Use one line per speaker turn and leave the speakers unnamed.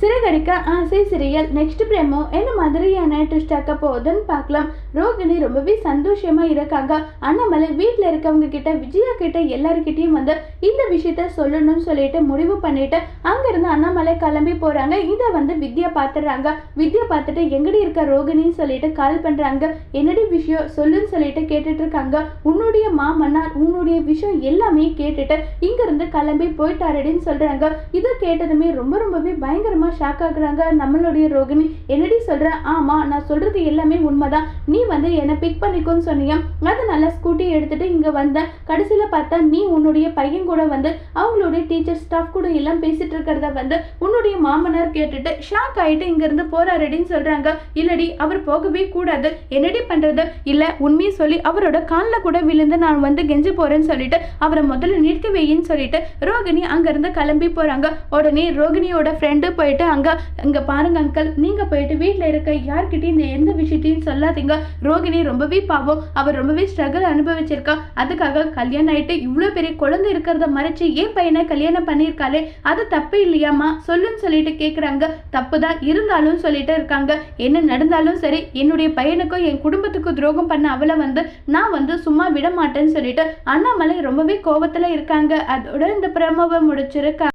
சிறகடிக்க ஆசை சிறியல். நெக்ஸ்ட் பிரேமோ என்ன மாதிரியான ட்விஸ்ட் ஆக்க போகுதுன்னு பார்க்கலாம். ரோகிணி ரொம்பவே சந்தோஷமா இருக்காங்க. அண்ணாமலை வீட்டில் இருக்கவங்க கிட்ட விஜயா கிட்ட எல்லாருக்கிட்டையும் வந்து இந்த விஷயத்த சொல்லணும்னு சொல்லிட்டு முடிவு பண்ணிட்டு அங்கிருந்து அண்ணாமலை கிளம்பி போறாங்க. இதை வந்து வித்யா பார்த்துடுறாங்க வித்யா பார்த்துட்டு எங்கடி இருக்க ரோகிணின்னு சொல்லிட்டு கால் பண்றாங்க. என்னடி விஷயம்? சொல்லுன்னு சொல்லிட்டு கேட்டுட்டு இருக்காங்க. உன்னுடைய மாமன்னார் உன்னுடைய விஷயம் எல்லாமே கேட்டுட்டு இங்க இருந்து கிளம்பி போயிட்டாருடின்னு சொல்றாங்க. இதை கேட்டதுமே ரொம்ப ரொம்பவே அம்மா ஷாக் ஆகுறாங்க. நம்மளுடைய ரோகிணி என்னடி சொல்ற? ஆமா நான் சொல்றது எல்லாமே உண்மைதான். நீ வந்து என்னை பிக் பண்ணிக்கோன்னு சொன்னியா? அதனால ஸ்கூட்டி எடுத்துட்டு இங்க வந்தேன் கடைசியில பார்த்தா நீ உன்னுடைய பையன் கூட வந்து அவங்களுடைய டீச்சர் ஸ்டாஃப் கூட எல்லாம் பேசிட்டு இருக்கிறத வந்து உன்னுடைய மாமனார் கேட்டுட்டு ஷாக் ஆயிட்டு இங்க இருந்து போறாருடின்னு சொல்றாங்க. இல்லடி அவர் போகவே கூடாது. என்னடி பண்றது? இல்ல உண்மையை சொல்லி அவரோட காலில் கூட விழுந்து நான் வந்து கெஞ்சி போறேன்னு சொல்லிட்டு அவரை முதல்ல நிறுத்தி வையின்னு சொல்லிட்டு ரோகிணி அங்க இருந்து கிளம்பி போறாங்க. உடனே ரோகிணியோட ஃப்ரெண்டு போயிட்டு அங்க இங்கே பாருங்க அங்கிள் நீங்க போயிட்டு வீட்டில் இருக்க யார்கிட்டையும் இந்த எந்த விஷயத்தையும் சொல்லாதீங்க. ரோகிணி ரொம்பவே பாவம். அவர் ரொம்பவே ஸ்ட்ரகிள் அனுபவிச்சிருக்கா. அதுக்காக கல்யாணம் ஆயிட்டு இவ்வளோ பெரிய குழந்தை இருக்கிறத மறைச்சு ஏன் பையனை கல்யாணம் பண்ணியிருக்காளே. அது தப்பு இல்லையாம்மா? சொல்லுன்னு சொல்லிட்டு கேட்குறாங்க தப்பு தான் இருந்தாலும் சொல்லிட்டு இருக்காங்க. என்ன நடந்தாலும் சரி என்னுடைய பையனுக்கும் என் குடும்பத்துக்கும் துரோகம் பண்ண அவளை வந்து நான் வந்து சும்மா விட மாட்டேன்னு சொல்லிட்டு அண்ணாமலை ரொம்பவே கோவத்துல இருக்காங்க. அதோட இந்த பிரமவை முடிச்சிருக்கா